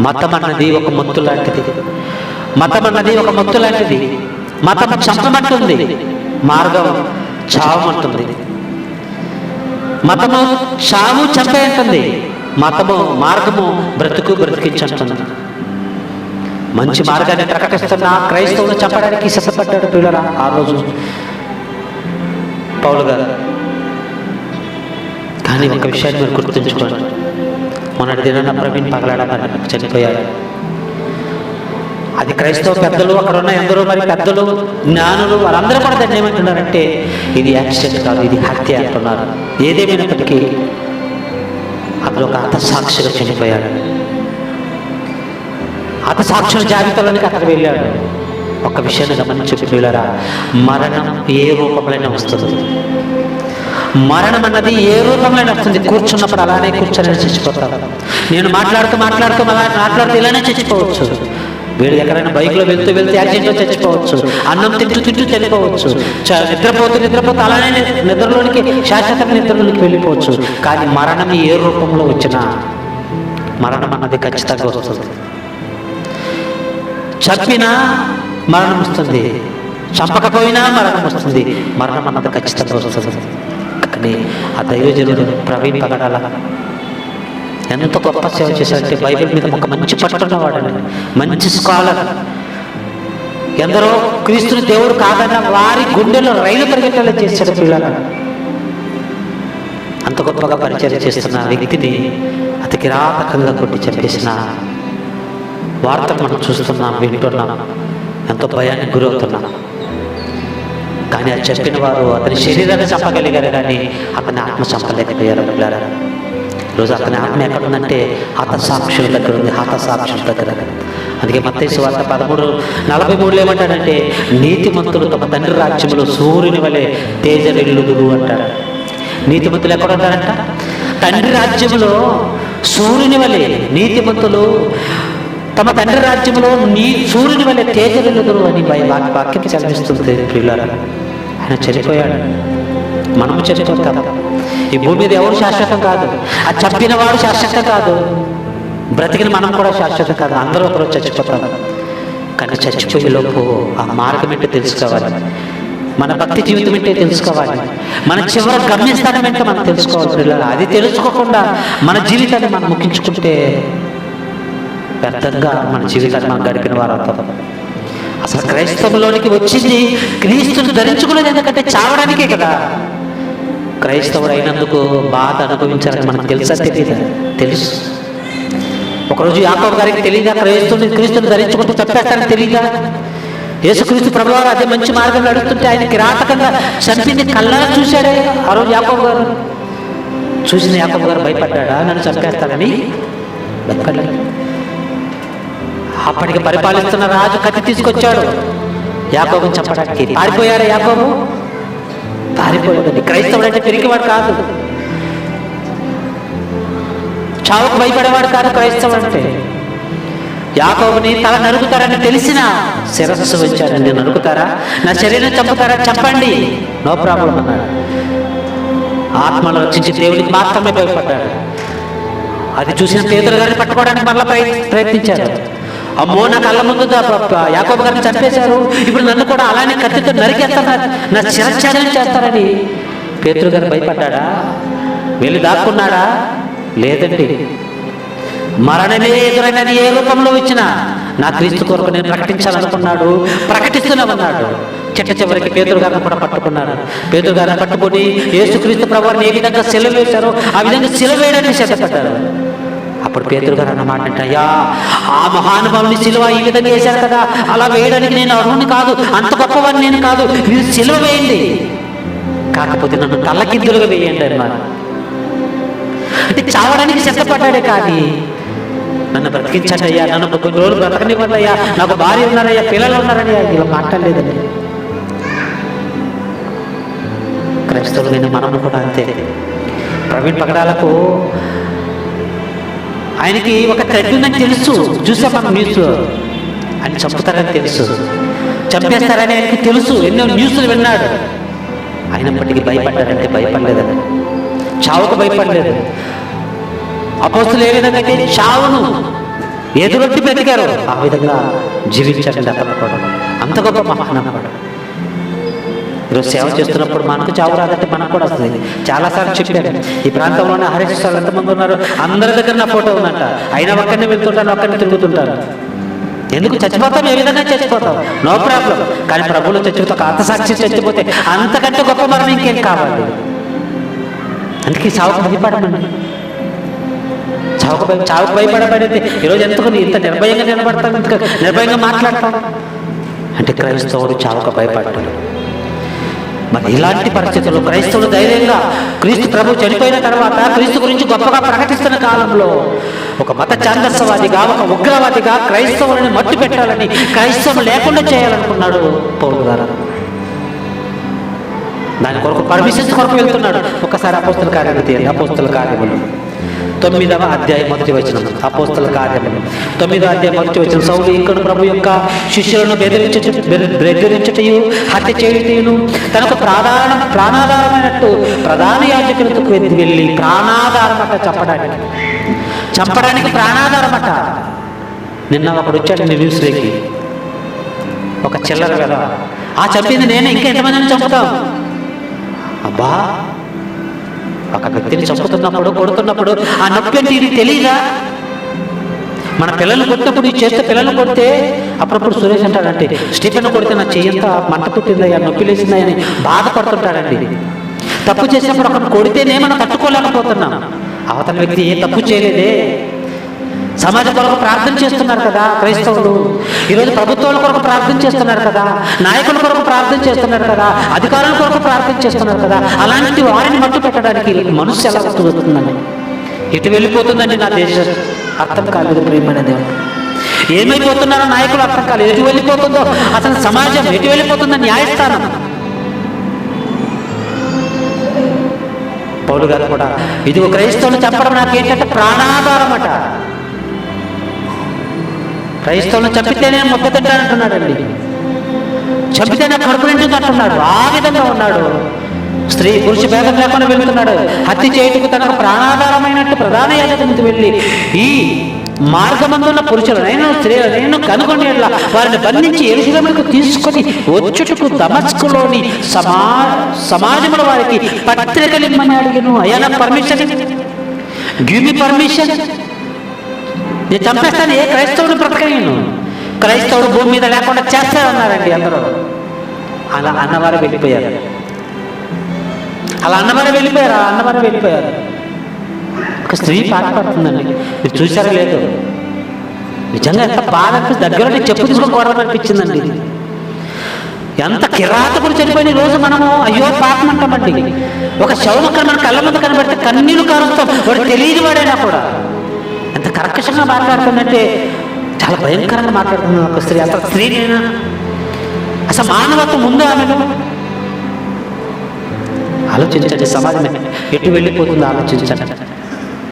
మతం అన్నది ఒక మొత్తు లాంటిది. మతం అన్నది ఒక మొత్తు లాంటిది. మతం చంపమంటుంది మార్గం చావమంటుంది. మతము చావు చంపేయంటుంది. మతము మార్గము బ్రతుకు బ్రతికించుంటుంది. మంచి మార్గాన్ని ప్రకటిస్తున్న క్రైస్తవులు చంపడానికి సిద్ధపడ్డాడు పిల్లల ఆ రోజు. పౌలు గారు కానీ ఒక విషయాన్ని గుర్తుంచుకోండి. మొన్నటి దినాన ప్రవీణ్ పగలాడ చనిపోయాడు. అది క్రైస్తవ పెద్దలు అక్కడ ఉన్న ఎందరో మరి పెద్దలు జ్ఞానులు వాళ్ళందరూ కూడా దాన్ని ఏమంటున్నారంటే ఇది యాక్సిడెంట్ కాదు ఇది హత్య అంటున్నారు. ఏదేమైనప్పటికీ అతను ఒక హతసాక్షిగా చనిపోయాడు. హతసాక్షుల జాబితాలోనికి అతను వెళ్ళాడు. ఒక విషయాన్ని గమనించి పిల్లరా మరణం ఏ రూపంలోనే వస్తుంది. మరణం అన్నది ఏ రూపంలో వస్తుంది? కూర్చున్నప్పుడు అలానే కూర్చొని చచ్చిపోతారు నేను మాట్లాడుతూ మాట్లాడుతూ అలా మాట్లాడుతూ ఇలానే చచ్చిపోవచ్చు. వీడు ఎక్కడైనా బైక్లో వెళ్తూ వెళ్తూ యాక్సిడెంట్లో చచ్చిపోవచ్చు. అన్నం తింటూ తింటూ చనిపోవచ్చు. చ- నిద్రపోతూ నిద్రపోతూ అలానే నిద్రలోనికి శాశ్వత నిద్రలోనికి వెళ్ళిపోవచ్చు. కానీ మరణం ఏ రూపంలో వచ్చినా మరణం అన్నది ఖచ్చితంగా వస్తుంది. చంపినా మరణం వస్తుంది. చంపకపోయినా మరణం వస్తుంది. మరణం అన్నది ఖచ్చితంగా వస్తుంది. కానీ ఆ దైవజనుడు ప్రవీణ్ పగడాల. ఎంత గొప్ప సేవ చేశారంటే బైబిల్ మీద ఒక మంచి పట్టున్నవాడు మంచి స్కాలర్. ఎందరో క్రీస్తుని దేవుడు కాదన్న వారి గుండెలో రైలు పరిగెట్టేలా చేశాడు పిల్లలు. అంత గొప్పగా పరిచయం చేస్తున్న వ్యక్తిని అతి కిరాతకంగా కొట్టి చంపేసిన వార్త మనం చూస్తున్నాం వింటున్నాం. ఎంతో భయానికి గురవుతున్నాం. కానీ అది చెప్పిన వారు అతని శరీరాన్ని చంపగలిగారు కానీ అతని ఆత్మ చంపలేకపోయారు. పిల్లరా రోజు అతని ఆత్మ ఎక్కడుందంటే హతసాక్షుల దగ్గర ఉంది హతసాక్షుల దగ్గర. అందుకే మత్తయి వార్త పదమూడు నలభై మూడులో ఏమంటాడంటే నీతిమంతులు తమ తండ్రి రాజ్యములో సూర్యుని వలె తేజరిల్లుదురు అంటారు. నీతిమంతులు ఎక్కడ ఉంటారంట తండ్రి రాజ్యములో సూర్యుని వలె నీతిమంతులు తమ తండ్రి రాజ్యంలో నీ సూర్యుని వల్ల తేజలుగురు అని వాక్యం చదివిస్తుంది ప్రియులారా ఆయన చనిపోయాడు. మనము చనిపోతాం. ఈ భూమి మీద ఎవరు శాశ్వతం కాదు. ఆ చంపిన వాడు శాశ్వతం కాదు. బ్రతికిన మనం కూడా శాశ్వతం కాదు. అందరూ ఒకరోజు చచ్చిపోతాం. కానీ చచ్చిపోయే లోపు ఆ మార్గం ఏంటో తెలుసుకోవాలి. మన భక్తి జీవితం ఏంటో తెలుసుకోవాలి. మన చివరి గమ్యస్థానం ఏంటో మనం తెలుసుకోవాలి. పిల్లలు అది తెలుసుకోకుండా మన జీవితాన్ని మనం ముగించుకుంటే వ్యర్థంగా మన జీవితాన్ని మనం గడిపిన వారు అవుతాం అసలు క్రైస్తవంలోనికి వచ్చింది క్రీస్తుని ధరించుకునేది ఎందుకంటే చావడానికే కదా. క్రైస్తవుడు అయినందుకు బాధ అనుభవించాలని మనకు తెలుసా తెలియదా తెలుసు. ఒకరోజు యాకోబు గారికి తెలియదా క్రైస్తుని క్రీస్తుని ధరించుకుంటూ తప్పేస్తారని తెలియదా యేసుక్రీస్తు ప్రభువారు అదే మంచి మార్గం నడుస్తుంటే ఆయన కిరాతకంగా చంపింది కళ్ళగా చూశాడే ఆ రోజు యాకోబు గారు. చూసిన యాకోబు గారు భయపడ్డాడా? నన్ను చంపేస్తాడని భయపడ్డాడు. అప్పటికి పరిపాలిస్తున్న రాజు కత్తి తీసుకొచ్చాడు. యాకోబుని చంపడానికి. పారిపోయాడు యాకోబు? పారిపోయాడు క్రైస్తవుడు అంటే పెరిగివాడు కాదు. చావుకు భయపడేవాడు కాదు క్రైస్తవుడు అంటే యాకోబుని తల నరుకుతారని తెలిసిన శిరస్సు వచ్చారండి నరుకుతారా? నా శరీరం చంపుతారా? చెప్పండి నో ప్రాబ్లం అన్నాడు ఆత్మను రక్షించి దేవుడికి మాత్రమే భయపడ్డాడు. అది చూసిన పేదలు గారిని పట్టుకోవడానికి మళ్ళీ ప్రయత్నించారు. అమ్మో నా కళ్ళ ముందు యాకోబ గారిని చంపేశారు. ఇప్పుడు నన్ను కూడా అలానే కత్తితో నరికేస్తారు నా శిరచ్ఛేదనం చేస్తారని. పేతురు గారు భయపడ్డా వెళ్ళి దాక్కున్నాడా? లేదండి. మరణమే ఎదురైనది ఏ రూపంలో వచ్చినా నా క్రీస్తు కొరకు నేను ప్రకటించాలనుకున్నాడు. ప్రకటిస్తున్నామన్నాడు. చిట్ట చివరికి పేదరు గారిని కూడా పట్టుకున్నాడు పేదరు గారిని పట్టుకొని యేసుక్రీస్తు ప్రభువారిని ఏ విధంగా సెలవు వేశారో ఆ విధంగా సెలవు వేయడానికి సిద్ధపడ్డారు. అప్పుడు పేతులు గారు అన్నమాట అంటే అయ్యా ఆ మహానుభావుని సిలువ ఈ విధంగా వేశారు కదా. అలా వేయడానికి నేను అర్హుని కాదు అంత గొప్పవాడిని నేను కాదు. మీరు సిలువ వేయండి. కాకపోతే నన్ను తల్లకిద్దులుగా వేయండి అన్నారు. అంటే చావడానికి సిద్ధపడ్డాడే కానీ నన్ను బ్రతికించండి అయ్యా నన్ను కొన్ని రోజులు బ్రతకనివ్వండి అయ్యా నాకు భార్య ఉన్నారయ్యా పిల్లలు ఉన్నారని ఇలా మాట్లాడలేదండి. క్రైస్తవులైన మనము కూడా అంతే. ప్రవీణ్ పగడాలకు ఆయనకి ఒక థ్రెడ్ ఉందని తెలుసు. చూసా మనం న్యూస్ ఆయన చంపుతారని తెలుసు. చంపేస్తారని ఆయనకి తెలుసు. ఎన్నో న్యూస్లు విన్నాడు. అయినప్పటికీ భయపడ్డాడంటే భయపడలేదని. చావుకు భయపడలేదు. అపోస్తులు ఏ విధంగా అయితే చావును ఎదురొట్టి బ్రతికారు ఆ విధంగా జీవించారండి అతను కూడా. అంత గొప్ప మహానమ్మడు ఈరోజు సేవ చేస్తున్నప్పుడు మనకు చావు రాదంటే మనకు కూడా వస్తుంది. చాలాసార్లు చెప్పాను. ఈ ప్రాంతంలోనే హరిస్తారు ఎంతమంది ఉన్నారు అందరి దగ్గర నా ఫోటో ఉందంట. అయినా ఒక్కరిని వెళ్తుంటాను ఒక్కరిని తిరుగుతుంటాను. ఎందుకు చచ్చిపోతాం? ఏ విధంగా చచ్చిపోతాం? No problem. కానీ ప్రభువులు చచ్చిపోతాం ఆత్మసాక్షి చచ్చిపోతే అంతకంటే గొప్ప మరణం ఇంకేం కావాలి? అందుకే చావుకు భయపడమండి. చావుకు భయ చావుకు భయపడబడితే ఈరోజు ఎందుకు ఇంత నిర్భయంగా నిలబడతాను ఇంత నిర్భయంగా మాట్లాడతాం అంటే క్రైస్తవుడు చావుకు భయపడ్డాడు. మరి ఇలాంటి పరిస్థితుల్లో క్రైస్తవులు ధైర్యంగా క్రీస్తు ప్రభు చనిపోయిన తర్వాత క్రీస్తు గురించి గొప్పగా ప్రకటిస్తున్న కాలంలో ఒక మత ఛాందస్సవాదిగా ఒక ఉగ్రవాదిగా క్రైస్తవులని మట్టు పెట్టాలని క్రైస్తవం లేకుండా చేయాలనుకున్నాడు పౌరుడు గారు. దాని కొరకు పర్మిషన్స్ కొరకు వెళ్తున్నాడు. ఒకసారి అపోస్తుల కార్యములు తీయండి. అపోస్తుల కార్యములు. తొమ్మిదవ అధ్యాయం మొదటి వచనం. అపోస్తుల కార్యములు తొమ్మిదవ అధ్యాయం మొదటి వచనం. సౌలు ఇక్కడ ప్రభు యొక్క శిష్యులను బెదిరించు బెదిరించటయు హత్య చేయుటను తనకు ప్రాధాన ప్రాణాధారమైనట్టు ప్రధాన యాజకులకు వెళ్ళి ప్రాణాధారమట చెప్పడానికి చంపడానికి ప్రాణాధారమట. నిన్న ఒకడు వచ్చాడు న్యూస్లోకి ఒక చిల్లర కదా ఆ చంపింది నేనే ఇంకా ఎంతమందిని చంపుతాం అబ్బా ఒక వ్యక్తిని చంపుతున్నప్పుడు కొడుతున్నప్పుడు ఆ నొప్పి అంటే ఇది తెలియదా మన పిల్లలు కొట్టినప్పుడు ఇది చేస్తే పిల్లలు కొడితే అప్పుడప్పుడు సురేష్ అంటాడంటే స్టీఫెన్ కొడితే నా చెయ్యంతా మంట పుట్టిందయ్యా నొప్పి లేచిందా అని బాధపడుతుంటాడండి. తప్పు చేసినప్పుడు అక్కడ కొడితేనే మనం తట్టుకోలేకపోతున్నాం. అవతల వ్యక్తి ఏ తప్పు చేయలేదే. సమాజం కొరకు ప్రార్థన చేస్తున్నారు కదా క్రైస్తవులు. ఈరోజు ప్రభుత్వాల కొరకు ప్రార్థన చేస్తున్నారు కదా. నాయకుల కొరకు ప్రార్థన చేస్తున్నారు కదా. అధికారుల కొరకు ప్రార్థన చేస్తున్నారు కదా. అలాంటి వారిని మట్టు పెట్టడానికి మనసు ఎలా వస్తుందని ఇటు వెళ్ళిపోతుందండి నా దేశం అర్థం కాలేదు ప్రియమైన దేవుడు. ఏమైపోతున్నారో నాయకులు అర్థం కాలేదు. ఎటు వెళ్ళిపోతుందో అసలు సమాజం ఎటు వెళ్ళిపోతుందో న్యాయస్థానం. పౌరు గారు కూడా ఇదిగో క్రైస్తవులు చెప్పడం నాకేంటంటే ప్రాణాధారం అట. క్రైస్తవులను చంపితే నేను మొక్క తింటానంటున్నాడండి చంపితే కడుపు నిండుంది అంటున్నాడు. ఆ విధంగా ఉన్నాడు. స్త్రీ పురుష భేదం లేకుండా వెళ్తున్నాడు. హత్య చేయుటకు తనకు ప్రాణాధారమైనట్టు ప్రధాన యాజకునికి వెళ్ళి ఈ మార్గమందున్న స్త్రీ నేను కనుగొని ఎడల వారిని బంధించి ఎరుసలకు తీసుకొని వచ్చుటకు దమస్కులోని సమా సమాజముల వారికి పత్రికలు ఇమ్మని అడిగిను. అయ్యా పర్మిషన్ గివ్ మీ పర్మిషన్ నేను చంపేస్తాను ఏ క్రైస్తవుడు బ్రతకలేను క్రైస్తవుడు భూమి మీద లేకుండా చేస్తారన్నారండి అందరూ. అలా అన్నవారు వెళ్ళిపోయారు. అలా అన్నవారు వెళ్ళిపోయారు అలా అన్నవారు వెళ్ళిపోయారు. ఒక స్త్రీ పాట పడుతుందండి. మీరు చూసారా లేదు? నిజంగా ఎంత బాధ అనిపిస్తుంది. దగ్గర చెప్పు తీసుకొని అనిపించిందండి. ఎంత కిరాతకుడు చనిపోయిన రోజు మనము అయ్యో పాపం అంటామండి. ఒక శవం అక్కడ మన కళ్ళ ముందు కనబడితే కన్నీళ్ళు కారుస్తాం. వాడు తెలియని వాడైనా కూడా. ఎంత కర్కశంగా మాట్లాడుతుందంటే చాలా భయంకరంగా మాట్లాడుతుంది ఒక స్త్రీ. అసలు స్త్రీనేనా? అసలు మానవత్వం ఉందా ఆమెను ఆలోచించండి సమాజం ఎటు వెళ్ళిపోతుందో ఆలోచించండి.